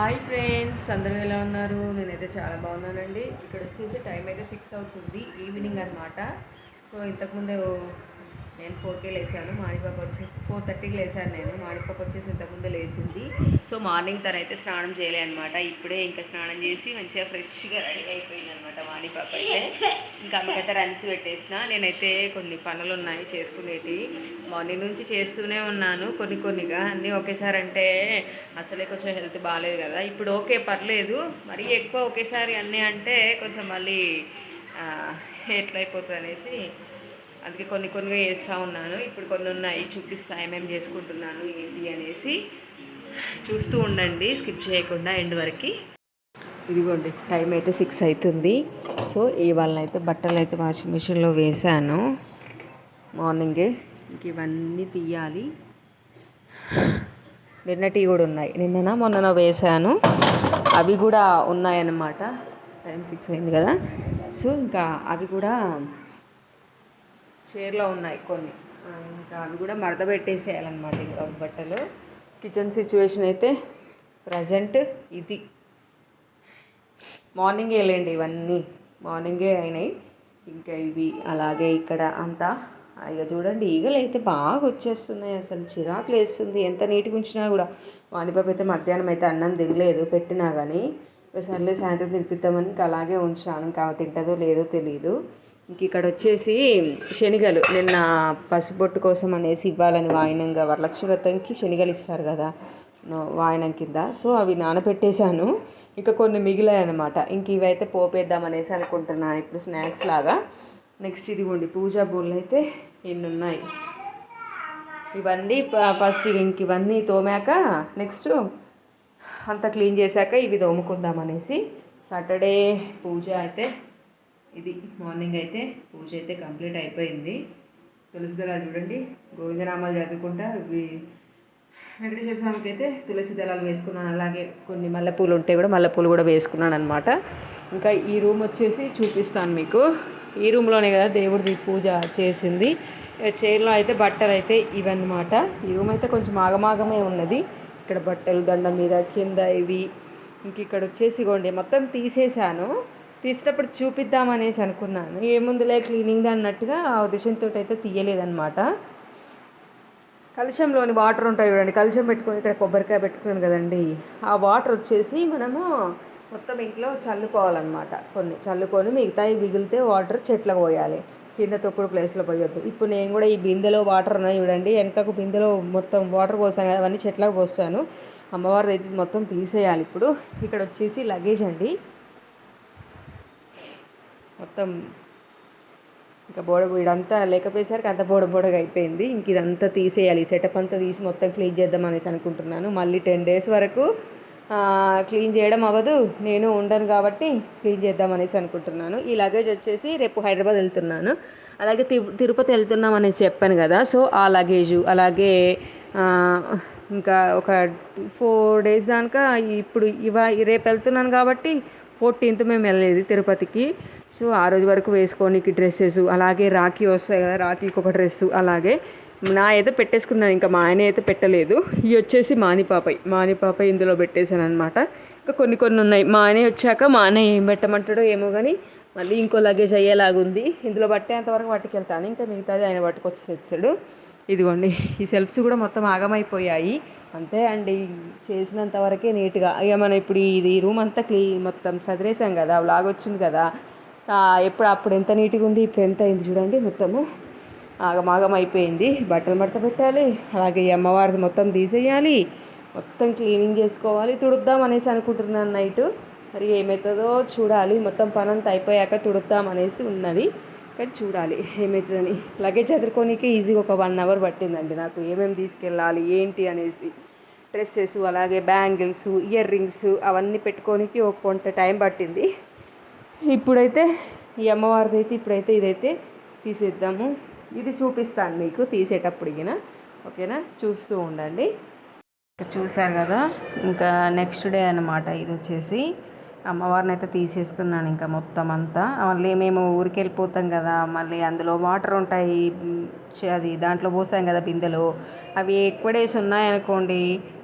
Hi friends అందరూ ఎలా ఉన్నారు? నేనైతే చాలా బాగున్నానండి. ఇక్కడ వచ్చేసి టైం అయితే సిక్స్ అవుతుంది ఈవినింగ్ అనమాట సో ఇంతకుముందే నేను ఫోర్కే లేసాను మాణిపాప వచ్చేసి ఫోర్ థర్టీకి లేసాను నేను. మాణిపాప వచ్చేసి ఇంతకుముందు లేసింది సో మార్నింగ్ తనైతే స్నానం చేయలే అనమాట ఇప్పుడే ఇంకా స్నానం చేసి మంచిగా ఫ్రెష్గా రెడీ అయిపోయింది అనమాట మాణిపాప అయితే. ఇంకా ఆమెకైతే రన్స్ పెట్టేసిన. నేనైతే కొన్ని పనులు ఉన్నాయి చేసుకునేటి. మార్నింగ్ నుంచి చేస్తూనే ఉన్నాను కొన్ని కొన్నిగా. అన్నీ ఒకేసారి అంటే అసలే కొంచెం హెల్త్ బాగాలేదు కదా. ఇప్పుడు ఓకే పర్లేదు. మరీ ఎక్కువ ఒకేసారి అన్నీ అంటే కొంచెం మళ్ళీ ఎట్లయిపోతుంది అనేసి అందుకే కొన్ని కొన్నిగా చేస్తూ ఉన్నాను. ఇప్పుడు కొన్ని ఉన్నాయి చూపిస్తా ఏమేమి చేసుకుంటున్నాను ఏంటి అనేసి. చూస్తూ ఉండండి స్కిప్ చేయకుండా ఎండ్ వరకు. ఇదిగోండి టైం అయితే సిక్స్ అవుతుంది. సో ఇవాళ అయితే బట్టలు అయితే వాషింగ్ మిషన్లో వేసాను మార్నింగే ఇంక ఇవన్నీ తీయాలి. నిన్నటి కూడా ఉన్నాయి. నిన్న మొన్నన వేసాను అవి కూడా ఉన్నాయన్నమాట. టైం సిక్స్ అయింది కదా. సో ఇంకా అవి కూడా చీరలో ఉన్నాయి కొన్ని. ఇంకా అవి కూడా మడత పెట్టేసేయాలన్నమాట ఇంకా బట్టలు. కిచెన్ సిచ్యువేషన్ అయితే ప్రజెంట్ ఇది. మార్నింగే వెళ్ళండి ఇవన్నీ. మార్నింగే అయినాయి. ఇంకా ఇవి అలాగే ఇక్కడ అంతా. ఇక చూడండి ఈగలు అయితే బాగా వచ్చేస్తున్నాయి అసలు. చిరాకు లేస్తుంది ఎంత నీట్గా ఉంచినా కూడా. వాణిపాప అయితే మధ్యాహ్నం అయితే అన్నం తినలేదు పెట్టినా కానీ ఇక సర్లే సాయంత్రం తినిపిద్దామని ఇంకా అలాగే ఉంచాను. ఇంకా తింటదో తింటుందో లేదో తెలియదు ఇంక ఇక్కడ వచ్చేసి శనగలు. నిన్న పసుపొట్టు కోసం అనేసి ఇవ్వాలని వాయినంగా వరలక్ష్మి వ్రతంకి శనగలు ఇస్తారు కదా. వాయినం వాయనం కింద. సో అవి నానబెట్టేశాను. ఇంకా కొన్ని మిగిలాయి అనమాట ఇంక ఇవైతే పోపేద్దాం అనేసి అనుకుంటున్నాను ఇప్పుడు స్నాక్స్ లాగా. నెక్స్ట్ ఇదిగోండి పూజా బోళ్ళు అయితే ఎన్ని ఉన్నాయి ఇవన్నీ ప- ఫస్ట్ ఇంక ఇవన్నీ తోమాక నెక్స్ట్ అంతా క్లీన్ చేశాక ఇవి తోముకుందాం అనేసి సాటర్డే పూజ అయితే ఇది మార్నింగ్ అయితే పూజ అయితే కంప్లీట్ అయిపోయింది. తులసి దళాలు చూడండి గోవిందనామాలు చదువుకుంటా వెంకటేశ్వర స్వామికి అయితే తులసి దళాలు వేసుకున్నాను. అలాగే కొన్ని మల్లెపూలు ఉంటే కూడా మల్లెపూలు కూడా వేసుకున్నాను అనమాట ఇంకా ఈ రూమ్ వచ్చేసి చూపిస్తాను మీకు. ఈ రూమ్లోనే కదా దేవుడిది పూజ చేసింది. ఇక చైర్లో అయితే బట్టలు అయితే ఇవన్నమాట. ఈ రూమ్ అయితే కొంచెం ఆగమాగమే ఉన్నది. ఇక్కడ బట్టలు దండ మీద కింద ఇవి. ఇంక ఇక్కడ వచ్చేసి ఇగోండి మొత్తం తీసేశాను. తీసేటప్పుడు చూపిద్దామనేసి అనుకున్నాను. ఏముందిలే క్లీనింగ్ అన్నట్టుగా ఆ ఉద్దేశంతో అయితే తీయలేదనమాట కలుషంలోని వాటర్ ఉంటాయి చూడండి కలుషం పెట్టుకొని ఇక్కడ కొబ్బరికాయ పెట్టుకున్నాను కదండి. ఆ వాటర్ వచ్చేసి మనము మొత్తం ఇంట్లో చల్లుకోవాలన్నమాట. కొన్ని చల్లుకొని మిగతాయి మిగిలితే వాటర్ చెట్లకు పోయాలి. కింద తొక్కుడు ప్లేస్లో పోయొద్దు. ఇప్పుడు నేను కూడా ఈ బిందెలో వాటర్ ఉన్నాయి చూడండి వెనకకు బిందెలో మొత్తం వాటర్ పోసాను కదా అవన్నీ చెట్లకు పోస్తాను. అమ్మవారి అయితే మొత్తం తీసేయాలి ఇప్పుడు. ఇక్కడ వచ్చేసి లగేజ్ అండి. మొత్తం ఇంకా బోడ ఇదంతా లేకపోయేసరికి అంత బోడ బోడగా అయిపోయింది. ఇంక ఇదంతా తీసేయాలి. సెటప్ అంతా తీసి మొత్తం క్లీన్ చేద్దాం అనేసి అనుకుంటున్నాను. మళ్ళీ టెన్ డేస్ వరకు క్లీన్ చేయడం అవ్వదు. నేను ఉండను కాబట్టి క్లీన్ చేద్దాం అనేసి అనుకుంటున్నాను. ఈ లగేజ్ వచ్చేసి రేపు హైదరాబాద్ వెళ్తున్నాను. అలాగే తి- తిరుపతి వెళ్తున్నాం అనేసి చెప్పాను కదా. సో ఆ లగేజు అలాగే ఇంకా ఒక ఫోర్ డేస్ దాకా ఇప్పుడు ఇవా రేపు వెళ్తున్నాను కాబట్టి ఫోర్టీన్త్ మేము వెళ్ళేది తిరుపతికి. సో ఆ రోజు వరకు వేసుకోనికి డ్రెస్సెస్ అలాగే రాఖీ వస్తాయి కదా రాఖీకి ఒక డ్రెస్సు అలాగే. నా అయితే పెట్టేసుకున్నాను ఇంకా మా ఆయన అయితే పెట్టలేదు. ఇవి వచ్చేసి మానిపాపై మానిపాపై ఇందులో పెట్టేశాను అనమాట ఇంకా కొన్ని కొన్ని ఉన్నాయి. మా ఆయన వచ్చాక మా ఆయన ఏం పెట్టమంటాడో ఏమో కానీ మళ్ళీ ఇంకో లగేజ్ అయ్యేలాగుంది. ఇందులో పట్టేంత వరకు పట్టుకెళ్తాను ఇంకా మిగతాది ఆయన పట్టుకొచ్చేస్తాడు. ఇదిగోండి ఈ సెల్ఫ్స్ కూడా మొత్తం ఆగమైపోయాయి. అంతే అండి చేసినంత వరకే నీట్గా. ఇక మనం ఇప్పుడు ఇది రూమ్ అంతా క్లీ మొత్తం చదివేసాం కదా వ్లాగ్ వచ్చింది కదా. ఎప్పుడు అప్పుడు ఎంత నీట్గా ఉంది ఇప్పుడు ఎంత అయింది చూడండి మొత్తము ఆగమాగం అయిపోయింది. బట్టలు మడత పెట్టాలి అలాగే ఈ అమ్మవారిది మొత్తం తీసేయాలి మొత్తం క్లీనింగ్ చేసుకోవాలి తుడుద్దాం అనేసి అనుకుంటున్నాను నైట్. మరి ఏమవుతుందో చూడాలి మొత్తం పనంతా అయిపోయాక తుడుద్దాం అనేసి ఉన్నది. కానీ చూడాలి ఏమవుతుందని లగేజ్ ఎదుర్కోనికి ఈజీగా ఒక వన్ అవర్ పట్టిందండి నాకు. ఏమేమి తీసుకెళ్ళాలి ఏంటి అనేసి. డ్రెస్సెస్ అలాగే బ్యాంగిల్స్ ఇయర్ రింగ్స్ అవన్నీ పెట్టుకోనికి ఒక కొంత టైం పట్టింది. ఇప్పుడైతే ఈ అమ్మవారిది అయితే ఇప్పుడైతే ఇదైతే తీసేద్దాము. ఇది చూపిస్తాను మీకు తీసేటప్పుడు ఇగిన ఓకేనా? చూస్తూ ఉండండి. చూసారు కదా ఇంకా నెక్స్ట్ డే అనమాట ఇది వచ్చేసి. అమ్మవారిని అయితే తీసేస్తున్నాను ఇంకా మొత్తం అంతా. మళ్ళీ మేము ఊరికి వెళ్ళిపోతాం కదా మళ్ళీ అందులో వాటర్ ఉంటాయి అది దాంట్లో పోసాం కదా బిందెలో. అవి ఎక్కువ డేస్ ఉన్నాయనుకోండి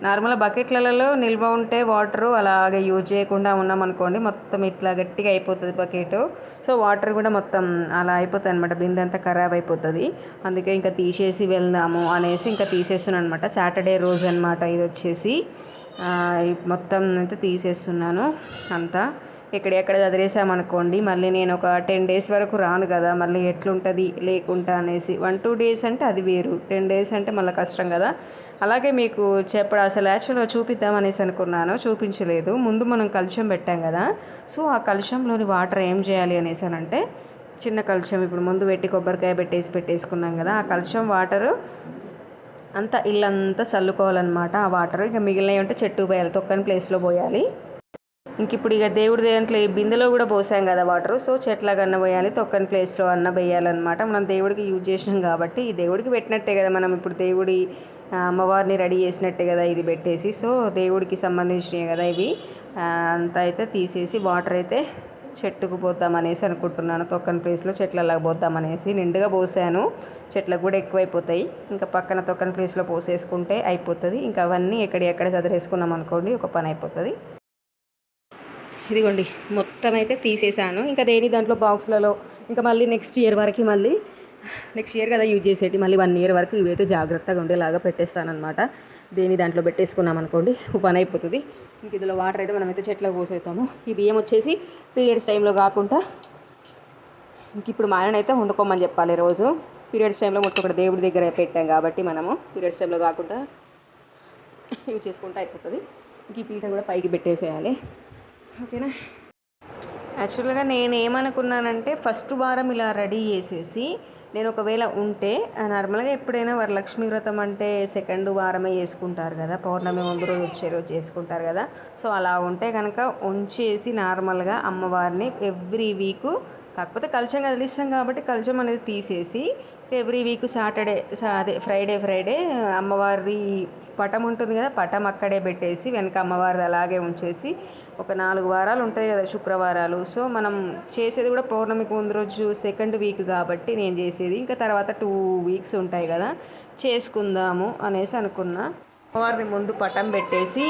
నార్మల్ బకెట్లలో నిల్వ ఉంటే వాటర్ అలాగే యూజ్ చేయకుండా ఉన్నామనుకోండి మొత్తం ఇట్లా గట్టిగా అయిపోతుంది బకెట్. సో వాటర్ కూడా మొత్తం అలా అయిపోతుంది అనమాట బిందె అంతా ఖరాబ్ అయిపోతుంది. అందుకే ఇంకా తీసేసి వెళ్దాము అనేసి ఇంకా తీసేస్తున్నాను అనమాట సాటర్డే రోజు అనమాట ఇది వచ్చేసి. మొత్తం అయితే తీసేస్తున్నాను అంతా. ఎక్కడెక్కడ చదివేసామనుకోండి మళ్ళీ నేను ఒక టెన్ డేస్ వరకు రాను కదా మళ్ళీ ఎట్లుంటుంది లేకుండా అనేసి. వన్ టూ డేస్ అంటే అది వేరు. టెన్ డేస్ అంటే మళ్ళీ కష్టం కదా. అలాగే మీకు చెప్పడం అసలు యాక్చువల్గా చూపిద్దాం అనేసి అనుకున్నాను చూపించలేదు. ముందు మనం కలుషం పెట్టాం కదా. సో ఆ కలుషంలోని వాటర్ ఏం చేయాలి అనేసి అని అంటే చిన్న కలుషం ఇప్పుడు ముందు పెట్టి కొబ్బరికాయ పెట్టేసి పెట్టేసుకున్నాం కదా. ఆ కలుషం వాటరు అంతా ఇల్లంతా చల్లుకోవాలన్నమాట ఆ వాటర్. ఇక మిగిలినవి ఉంటే చెట్టు పోయాలి తొక్కని ప్లేస్లో పోయాలి. ఇంక ఇప్పుడు ఇక దేవుడి దేంట్లో ఈ బిందెలో కూడా పోసాం కదా వాటర్. సో చెట్లకన్న పోయాలి తొక్కని ప్లేస్లో అన్న వేయాలన్నమాట మనం దేవుడికి యూజ్ చేసినాం కాబట్టి ఈ దేవుడికి పెట్టినట్టే కదా మనం ఇప్పుడు దేవుడి అమ్మవారిని రెడీ చేసినట్టే కదా ఇది పెట్టేసి. సో దేవుడికి సంబంధించినవి కదా ఇవి. అంతా అయితే తీసేసి వాటర్ అయితే చెట్టుకు పోద్దాం అనేసి అనుకుంటున్నాను. తొక్కని ప్లేస్లో చెట్లలాగా పోద్దాం అనేసి నిండుగా పోసాను. చెట్లకు కూడా ఎక్కువైపోతాయి. ఇంకా పక్కన తొక్కని ప్లేస్లో పోసేసుకుంటే అయిపోతుంది. ఇంకా అవన్నీ ఎక్కడెక్కడ చదివేసుకున్నాం అనుకోండి ఒక పని అయిపోతుంది. ఇదిగోండి మొత్తం అయితే తీసేసాను. ఇంకా దేని దాంట్లో బాక్స్లలో ఇంకా మళ్ళీ నెక్స్ట్ ఇయర్ వరకు మళ్ళీ నెక్స్ట్ ఇయర్ కదా యూజ్ చేసేటి. మళ్ళీ వన్ ఇయర్ వరకు ఇవైతే జాగ్రత్తగా ఉండేలాగా పెట్టేస్తానమాట దేని దాంట్లో పెట్టేసుకున్నాం అనుకోండి పని అయిపోతుంది. ఇంక ఇందులో వాటర్ అయితే మనమైతే చెట్లకు పోసేస్తాము. ఈ బియ్యం వచ్చేసి పీరియడ్స్ టైంలో కాకుండా ఇంక ఇప్పుడు మా ఆయన అయితే వండుకోమని చెప్పాలి రోజు. పీరియడ్స్ టైంలో మొత్తం దేవుడి దగ్గర పెట్టాం కాబట్టి మనము. పీరియడ్స్ టైంలో కాకుండా యూజ్ చేసుకుంటూ అయిపోతుంది. ఇంక ఈ పీట కూడా పైకి పెట్టేసేయాలి. ఓకేనా? యాక్చువల్గా నేను ఏమనుకున్నానంటే ఫస్ట్ వారం ఇలా రెడీ చేసేసి నేను ఒకవేళ ఉంటే నార్మల్గా ఎప్పుడైనా వరలక్ష్మి వ్రతం అంటే సెకండ్ వారమే చేసుకుంటారు కదా. పౌర్ణమి ముందు రోజు వచ్చే రోజు చేసుకుంటారు కదా. సో అలా ఉంటే కనుక ఉంచేసి నార్మల్గా అమ్మవారిని ఎవ్రీ వీకు కాకపోతే కలశం కదిలిస్తాం కాబట్టి కలశం అనేది తీసేసి ఎవ్రీ వీక్ సాటర్డే అదే ఫ్రైడే ఫ్రైడే అమ్మవారి పటం ఉంటుంది కదా. పటం అక్కడే పెట్టేసి వెనక అమ్మవారిది అలాగే ఉంచేసి ఒక నాలుగు వారాలు ఉంటాయి కదా శుక్రవారాలు. సో మనం చేసేది కూడా పౌర్ణమికి ముందు రోజు సెకండ్ వీక్ కాబట్టి నేను చేసేది. ఇంకా తర్వాత టూ వీక్స్ ఉంటాయి కదా చేసుకుందాము అనేసి అనుకున్నా. అమ్మవారిని ముందు పటం పెట్టేసి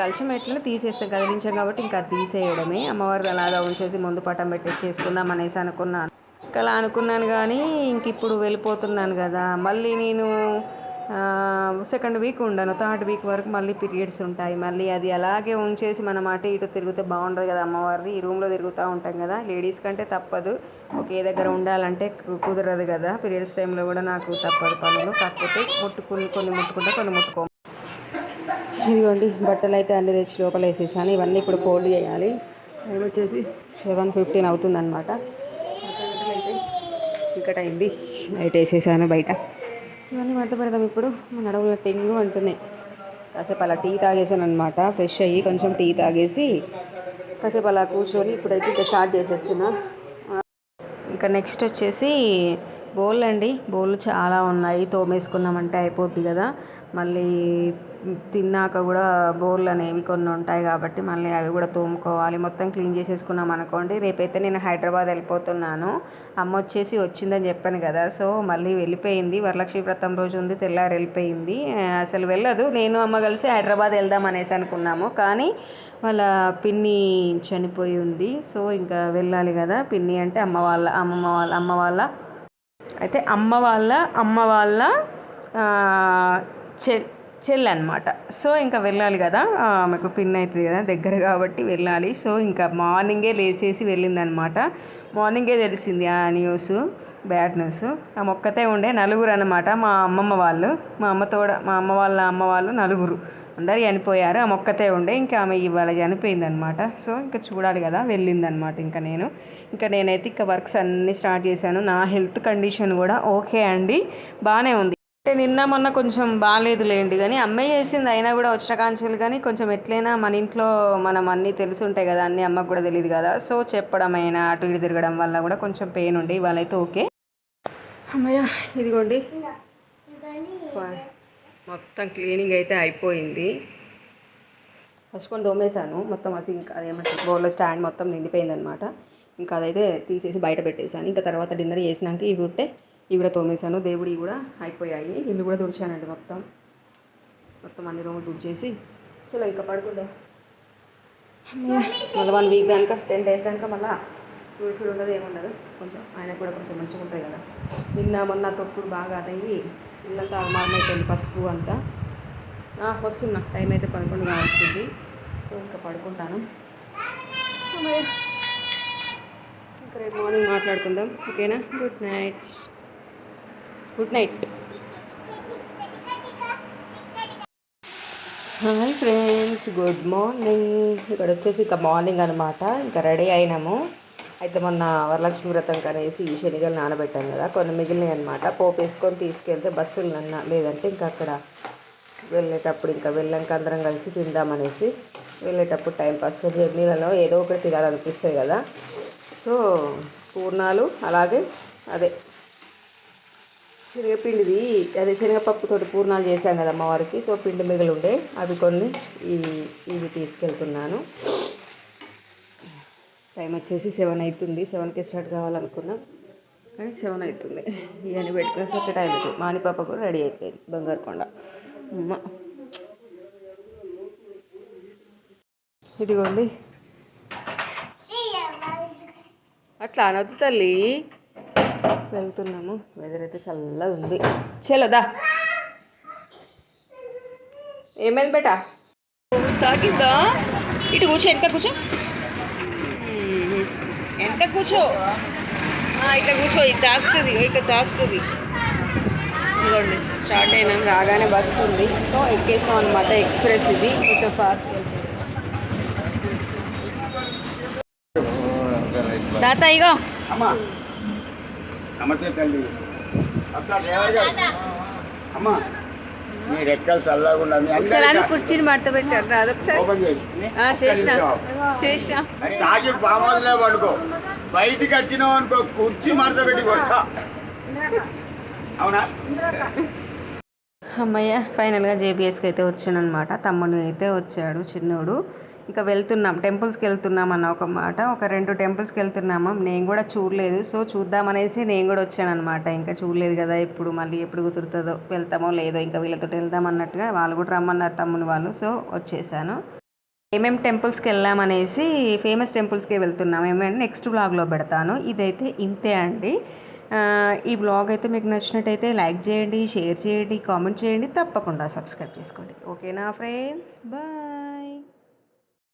కలిసి ఎట్లా తీసేస్తాం కదిలించాం కాబట్టి ఇంకా అది తీసేయడమే. అమ్మవారిది అలాగా ఉంచేసి ముందు పటం పెట్టేసి చేసుకుందాం అనేసి అనుకున్నాను. ఇంకా అలా అనుకున్నాను కానీ ఇంక ఇప్పుడు వెళ్ళిపోతున్నాను కదా. మళ్ళీ నేను సెకండ్ వీక్ ఉండను. థర్డ్ వీక్ వరకు మళ్ళీ పీరియడ్స్ ఉంటాయి. మళ్ళీ అది అలాగే ఉంచేసి మనం అటు ఇటు తిరిగితే బాగుండదు కదా అమ్మవారిది. ఈ రూమ్లో తిరుగుతూ ఉంటాం కదా. లేడీస్ కంటే తప్పదు. ఒకే దగ్గర ఉండాలంటే కుదరదు కదా. పీరియడ్స్ టైంలో కూడా నాకు తప్పదు పనులు. కాకపోతే ముట్టుకుని కొన్ని ముట్టుకుంటే కొన్ని ముట్టుకో ఇదిగోండి బట్టలు అయితే అన్ని తెచ్చి లోపల వేసేసాను. ఇవన్నీ ఇప్పుడు ఫోల్డ్ చేయాలి. టైం వచ్చేసి సెవెన్ ఫిఫ్టీన్ అవుతుందన్నమాట. బట్టలు అయితే చీకటి అయింది నైట్ వేసేసాను బయట. ఇవన్నీ వంట పెడదాం ఇప్పుడు. మన నడవులు టెంగు అంటున్నాయి. కాసేపు అలా టీ తాగేసాను అనమాట ఫ్రెష్ అయ్యి కొంచెం టీ తాగేసి కాసేపు అలా కూర్చొని ఇప్పుడైతే ఇంకా స్టార్ట్ చేసేస్తున్నా. ఇంకా నెక్స్ట్ వచ్చేసి బౌల్ అండి. బౌల్ చాలా ఉన్నాయి. తోమేసుకున్నామంటే అయిపోద్ది కదా. మళ్ళీ తిన్నాక కూడా బోర్లు అనేవి కొన్ని ఉంటాయి కాబట్టి మళ్ళీ అవి కూడా తోముకోవాలి. మొత్తం క్లీన్ చేసేసుకున్నాం అనుకోండి. రేపైతే నేను హైదరాబాద్ వెళ్ళిపోతున్నాను. అమ్మ వచ్చేసి వచ్చిందని చెప్పాను కదా. సో మళ్ళీ వెళ్ళిపోయింది. వరలక్ష్మి వ్రతం రోజు ఉంది తెల్లారి వెళ్ళిపోయింది. అసలు వెళ్ళదు. నేను అమ్మ కలిసి హైదరాబాద్ వెళ్దాం అనేసి అనుకున్నాము. కానీ వాళ్ళ పిన్ని చనిపోయి ఉంది. సో ఇంకా వెళ్ళాలి కదా. పిన్ని అంటే అమ్మ వాళ్ళ అమ్మమ్మ వాళ్ళ అమ్మ వాళ్ళ. అయితే అమ్మ వాళ్ళ అమ్మ వాళ్ళ చె చెల్లి అనమాట సో ఇంకా వెళ్ళాలి కదా. ఆమెకు పిన్ అవుతుంది కదా దగ్గర కాబట్టి వెళ్ళాలి. సో ఇంకా మార్నింగే లేచేసి వెళ్ళిందనమాట. మార్నింగే తెలిసింది ఆ న్యూస్ బ్యాడ్ న్యూస్ ఆ మొక్కతే ఉండే నలుగురు అనమాట మా అమ్మమ్మ వాళ్ళు. మా అమ్మతో మా అమ్మ వాళ్ళ అమ్మ వాళ్ళు నలుగురు. అందరు చనిపోయారు ఆ మొక్కతే ఉండే. ఇంకా ఆమె ఇవాళ చనిపోయిందనమాట. సో ఇంకా చూడాలి కదా వెళ్ళిందనమాట ఇంకా నేను. ఇంకా నేనైతే ఇంకా వర్క్స్ అన్నీ స్టార్ట్ చేశాను. నా హెల్త్ కండిషన్ కూడా ఓకే అండి. బాగానే ఉంది. అంటే నిన్న మొన్న కొంచెం బాగాలేదులేండి కానీ అమ్మాయి చేసింది అయినా కూడా వచ్చిన కాంచెలు కానీ కొంచెం ఎట్లయినా మన ఇంట్లో మనం అన్నీ తెలిసి ఉంటాయి కదా అన్నీ అమ్మకు కూడా తెలియదు కదా. సో చెప్పడం అయినా అటు ఇటు తిరగడం వల్ల కూడా కొంచెం పెయిన్ ఉండే ఇవాళైతే ఓకే. అమ్మయ్య ఇదిగోండి. మొత్తం క్లీనింగ్ అయితే అయిపోయింది. పసుకొని దోమేశాను మొత్తం అసి ఇంకా అదేమంటారు బౌల్లో స్టాండ్ మొత్తం నిండిపోయింది అనమాట ఇంకా అదైతే తీసేసి బయట పెట్టేశాను. ఇంకా తర్వాత డిన్నర్ చేసినాక ఇవి ఉంటే ఇవి కూడా తోమేశాను. దేవుడి కూడా అయిపోయాయి. ఇల్లు కూడా తుడిచానండి మొత్తం. మొత్తం అన్ని రూములు తుడిచేసి చలో ఇంకా పడుకుందాం. మళ్ళీ వన్ వీక్ దానిక టెన్ డేస్ దానిక మళ్ళీ తుడుచుడు ఉండదు ఏముండదు కొంచెం ఆయన కూడా కొంచెం మంచిగా ఉంటాయి కదా. నిన్న మొన్న తొక్కుడు బాగా అదయ్యి ఇల్లంతా మారినైపోయింది పసుపు అంతా. వస్తున్నా. టైం అయితే పదకొండు కావస్తుంది సో ఇంకా పడుకుంటాను. ఇంకా రేపు మార్నింగ్ మాట్లాడుకుందాం. ఓకేనా? Good night. Good night. Hi friends good morning. ఇక్కడ వచ్చేసి ఇంకా మార్నింగ్ అనమాట ఇంకా రెడీ అయినాము. అయితే మొన్న వరలక్ష్మి వ్రతం కనేసి ఈ శనిగలు నానబెట్టాను కదా కొన్ని మిగిలినాయి అనమాట పోపు వేసుకొని తీసుకెళ్తే బస్సులు నన్న లేదంటే ఇంకా అక్కడ వెళ్ళేటప్పుడు ఇంకా వెళ్ళాక అందరం కలిసి తిందామనేసి వెళ్ళేటప్పుడు టైంపాస్గా జర్నీలలో ఏదో ఒకటి తినాలనిపిస్తుంది కదా. సో పూర్ణాలు అలాగే అదే శనగపిండిది అదే శనగపప్పుతోటి పూర్ణాలు చేశాం కదా అమ్మవారికి సో పిండి మిగిలి ఉండే అవి కొన్ని ఈ ఇవి తీసుకెళ్తున్నాను. టైం వచ్చేసి సెవెన్ అవుతుంది సెవెన్కి స్టార్ట్ కావాలనుకున్నాం. కానీ సెవెన్ అవుతుంది ఇవన్నీ పెట్టుకునేసరికి టైం అవుతుంది మాని పాప కూడా రెడీ అయిపోయింది. బంగారు కొండ. ఇదిగోండి. అట్లా అనొద్దు తల్లి. వెళ్తున్నాము. వెదర్ అయితే చల్లగా ఉంది. చలోదా ఏమైంది బేటా? తాకిద్దా ఇటు కూర్చో వెనక కూర్చో. మ్మ్. వెనక కూర్చో. ఆ, ఇట్లా కూర్చో ఇది తాకుతుంది ఇక్కడ తాకుతుంది. ఇదిగోండి స్టార్ట్ అయినాం రాగానే బస్సు ఉంది. సో ఎక్కేసాం అనమాట ఎక్స్ప్రెస్ ఇది. కొంచెం ఫాస్ట్ తాత ఇగో. అమ్మా. నమస్తే తల్లి. అసలు డ్రైవర్ గారు. అమ్మా మీ రెక్కలు చల్లగా ఉండాలి మీ ఒకసారి కుర్చీని మట్ట పెట్టారు అదొకసారి చేసిన. చేసిన. తాగి బామోదులే పడుకో. బయటికి వచ్చినావు అనుకో కుర్చీ మడత పెట్టి కొడతా అవునా? అమ్మయ్య ఫైనల్గా జేబీఎస్కి అయితే వచ్చానమాట తమ్ముడు అయితే వచ్చాడు చిన్నోడు. ఇంకా వెళ్తున్నాం టెంపుల్స్కి వెళ్తున్నాం అన్న ఒక మాట. ఒక రెండు టెంపుల్స్కి వెళ్తున్నాము? నేను కూడా చూడలేదు. సో చూద్దామనేసి నేను కూడా వచ్చానమాట ఇంకా చూడలేదు కదా ఇప్పుడు మళ్ళీ ఎప్పుడు కుదురుతుందో వెళ్తామో లేదో ఇంకా వీళ్ళతో వెళ్దాం అన్నట్టుగా వాళ్ళు కూడా రమ్మన్నారు తమ్ముని వాళ్ళు. సో వచ్చేసాను. ఏమేం టెంపుల్స్కి వెళ్ళామనేసి ఫేమస్ టెంపుల్స్కి వెళ్తున్నాం. ఏమైనా నెక్స్ట్ బ్లాగ్లో పెడతాను. ఇదైతే ఇంతే అండి. ఈ బ్లాగ్ అయితే మీకు నచ్చినట్టయితే లైక్ చేయండి షేర్ చేయండి కామెంట్ చేయండి. తప్పకుండా సబ్స్క్రైబ్ చేసుకోండి. ఓకేనా ఫ్రెండ్స్? బాయ్.